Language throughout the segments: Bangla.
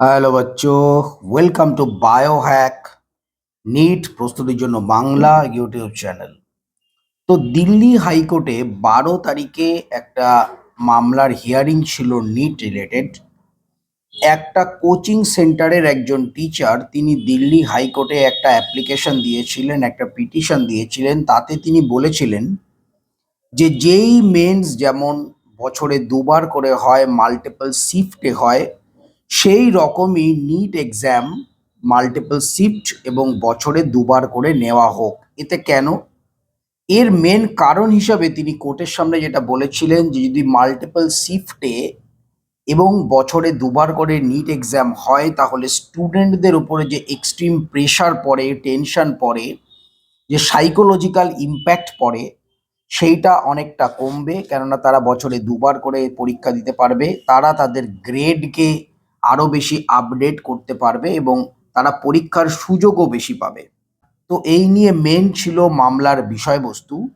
Hello বাচ্চো। Welcome to bio hack NEET প্রস্তুতির জন্য বাংলা ইউটিউব চ্যানেল তো দিল্লি হাইকোর্টে বারো তারিখে একটা মামলার হিয়ারিং ছিল নিট রিলেটেড একটা কোচিং সেন্টারের একজন টিচার তিনি দিল্লি হাইকোর্টে একটা অ্যাপ্লিকেশন দিয়েছিলেন, একটা পিটিশন দিয়েছিলেন, তাতে তিনি বলেছিলেন যে যেই মেন্স যেমন বছরে দুবার করে হয় মাল্টিপল শিফটে হয় সেই রকমই নিট এক্সাম মাল্টিপল শিফট এবং বছরে দুবার করে নেওয়া হোক। এতে কেন? এর মেন কারণ হিসাবে তিনি কোর্টের সামনে যেটা বলেছিলেন যে, যদি মাল্টিপল শিফটে এবং বছরে দুবার করে নিট এক্সাম হয়, তাহলে স্টুডেন্টদের উপরে যে এক্সট্রিম প্রেশার পড়ে টেনশন পড়ে, যে সাইকোলজিক্যাল ইম্প্যাক্ট পড়ে, সেইটা অনেকটা কমবে। কেননা তারা বছরে দুবার করে পরীক্ষা দিতে পারবে। তারা তাদের গ্রেডকে আরও বেশি আপডেট করতে পারবে এবং তারা পরীক্ষার সুযোগও বেশি পাবে। তো এই নিয়ে মেন ছিল মামলার বিষয়বস্তু।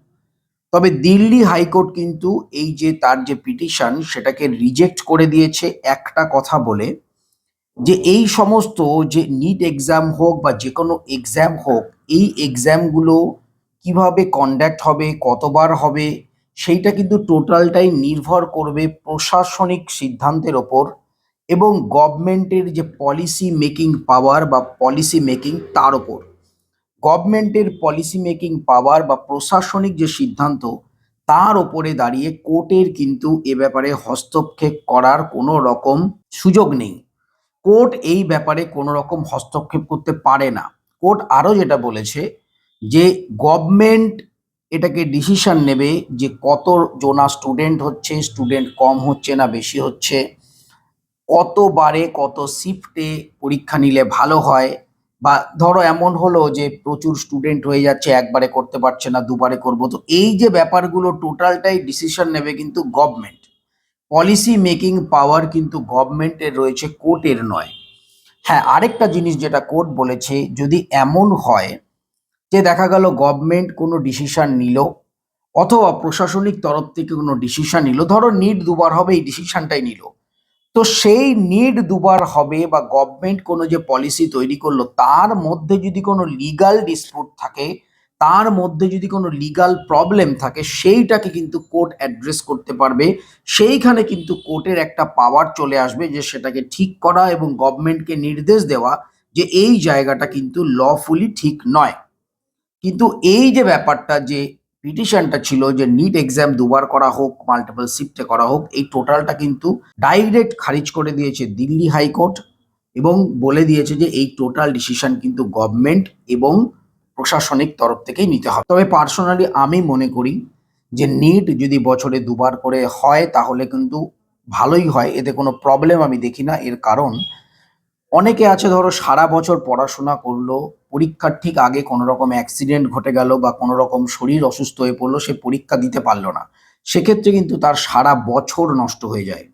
তবে দিল্লি হাইকোর্ট কিন্তু এই যে তার যে পিটিশন, সেটাকে রিজেক্ট করে দিয়েছে একটা কথা বলে যে এই সমস্ত যে নিট এক্সাম হোক বা যে কোনো এক্সাম হোক, এই এক্সামগুলো কীভাবে কন্ডাক্ট হবে, কতবার হবে, সেইটা কিন্তু টোটালটাই নির্ভর করবে প্রশাসনিক সিদ্ধান্তের ওপর। এবং গভর্নমেন্টের যে পলিসি মেকিং পাওয়ার বা পলিসি মেকিং তার ওপর। গভর্নমেন্টের পলিসি মেকিং পাওয়ার বা প্রশাসনিক যে সিদ্ধান্ত, তার ওপরে দাঁড়িয়ে কোর্টের কিন্তু এ ব্যাপারে হস্তক্ষেপ করার কোনো রকম সুযোগ নেই। কোর্ট এই ব্যাপারে কোনো রকম হস্তক্ষেপ করতে পারে না। কোর্ট আরও যেটা বলেছে যে, গভর্নমেন্ট এটাকে ডিসিশন নেবে যে কত জনা স্টুডেন্ট হচ্ছে স্টুডেন্ট কম হচ্ছে না, বেশি হচ্ছে। কতবারে কত শিফটে পরীক্ষা নিলে ভালো হয়? বা ধরো এমন হলো যে প্রচুর স্টুডেন্ট হয়ে যাচ্ছে, একবারে করতে পারছে না, দুবারে করব। তো এই যে ব্যাপারগুলো টোটালটাই ডিসিশন নেবে কিন্তু গভর্নমেন্ট পলিসি মেকিং পাওয়ার কিন্তু গভর্নমেন্টের রয়েছে কোর্টের নয়। হ্যাঁ আরেকটা জিনিস যেটা কোর্ট বলেছে, যদি এমন হয় যে দেখা গেল গভর্নমেন্ট কোনো ডিসিশন নিল, অথবা প্রশাসনিক তরফ থেকে কোনো ডিসিশন নিল, ধরো নিট দুবার হবে, এই ডিসিশনটাই নিল। তো সেই নিড দুবার হবে বা গভর্নমেন্ট কোনো যে পলিসি তৈরি করল, তার মধ্যে যদি কোনো লিগাল ডিসপুট থাকে, তার মধ্যে যদি কোনো লিগাল প্রবলেম থাকে, সেইটাকে কিন্তু কোর্ট অ্যাড্রেস করতে পারবে। সেইখানে কিন্তু কোর্টের একটা পাওয়ার চলে আসবে যে সেটাকে ঠিক করা এবং গভর্নমেন্টকে নির্দেশ দেওয়া যে এই জায়গাটা কিন্তু লফুলি ঠিক নয়। কিন্তু এই যে ব্যাপারটা যে পিটিশনটা ছিল যে নিট এক্সাম দুবার করা হোক মাল্টিপল শিফটে করা হোক, এই টোটালটা কিন্তু ডাইরেক্ট খারিজ করে দিয়েছে দিল্লি হাইকোর্ট এবং বলে দিয়েছে যে এই টোটাল ডিসিশন কিন্তু গভর্নমেন্ট এবং প্রশাসনিক তরফ থেকেই নিতে হবে। তবে পার্সোনালি আমি মনে করি যে নিট যদি বছরে দুবার করে হয়, তাহলে কিন্তু ভালোই হয়। এতে কোনো প্রবলেম আমি দেখি না। এর কারণ অনেকে আছে, ধরো, সারা বছর পড়াশোনা করল, পরীক্ষার ঠিক আগে কোনো রকম অ্যাক্সিডেন্ট ঘটে গেল বা কোনো রকম শরীর অসুস্থ হয়ে পড়ল, সে পরীক্ষা দিতে পারল না। সেক্ষেত্রে কিন্তু তার সারা বছর নষ্ট হয়ে যায়।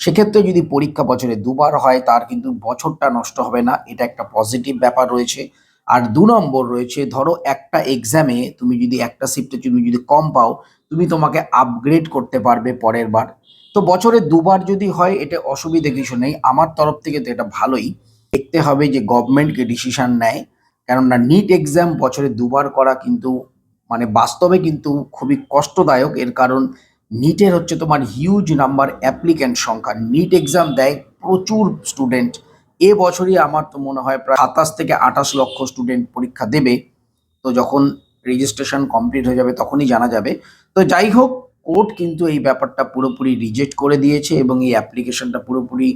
সেক্ষেত্রে যদি পরীক্ষা বছরে দুবার হয়, তার কিন্তু বছরটা নষ্ট হবে না। এটা একটা পজিটিভ ব্যাপার রয়েছে। আর দু নম্বর রয়েছে, ধরো, একটা এক্সামে তুমি যদি একটা শিফটে তুমি যদি কম পাও, তুমি তোমাকে আপগ্রেড করতে পারবে পরের বার। তো বছরে দুবার যদি হয়, এটা অসুবিধে কিছু নেই। আমার তরফ থেকে তো এটা ভালোই। দেখতে হবে যে গভর্নমেন্টকে ডিসিশন নেয়। কেননা নিট এক্সাম বছরে দুবার করা কিন্তু মানে বাস্তবে কিন্তু খুবই কষ্টদায়ক। এর কারণ নিটের হচ্ছে তোমার হিউজ নাম্বার অ্যাপ্লিক্যান্ট সংখ্যা। নিট এক্সাম দেয় প্রচুর স্টুডেন্ট এ বছরই আমার তো মনে হয় প্রায় সাতাশ থেকে আঠাশ লক্ষ স্টুডেন্ট পরীক্ষা দেবে। তো যখন রেজিস্ট্রেশন কমপ্লিট হয়ে যাবে, তখনই জানা যাবে। তো যাই হোক কোর্ট কিন্তু এই ব্যাপারটা পুরোপুরি রিজেক্ট করে দিয়েছে এবং এই অ্যাপ্লিকেশনটা পুরোপুরি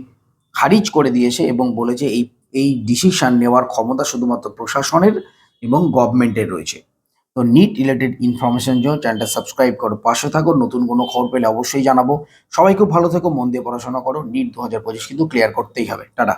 খারিজ করে দিয়েছে এবং বলেছে এই এই ডিসিশন নেওয়ার ক্ষমতা শুধুমাত্র প্রশাসনের এবং গভর্নমেন্টের রয়েছে। তো নিট রিলেটেড ইনফরমেশন জন্য চ্যানেলটা সাবস্ক্রাইব করো, পাশে থাকো, নতুন কোনো খবর পেলে অবশ্যই জানাব। সবাই খুব ভালো থেকো, মন দিয়ে পড়াশোনা করো। নিট দু হাজার পঁচিশ কিন্তু ক্লিয়ার করতেই হবে। টাটা।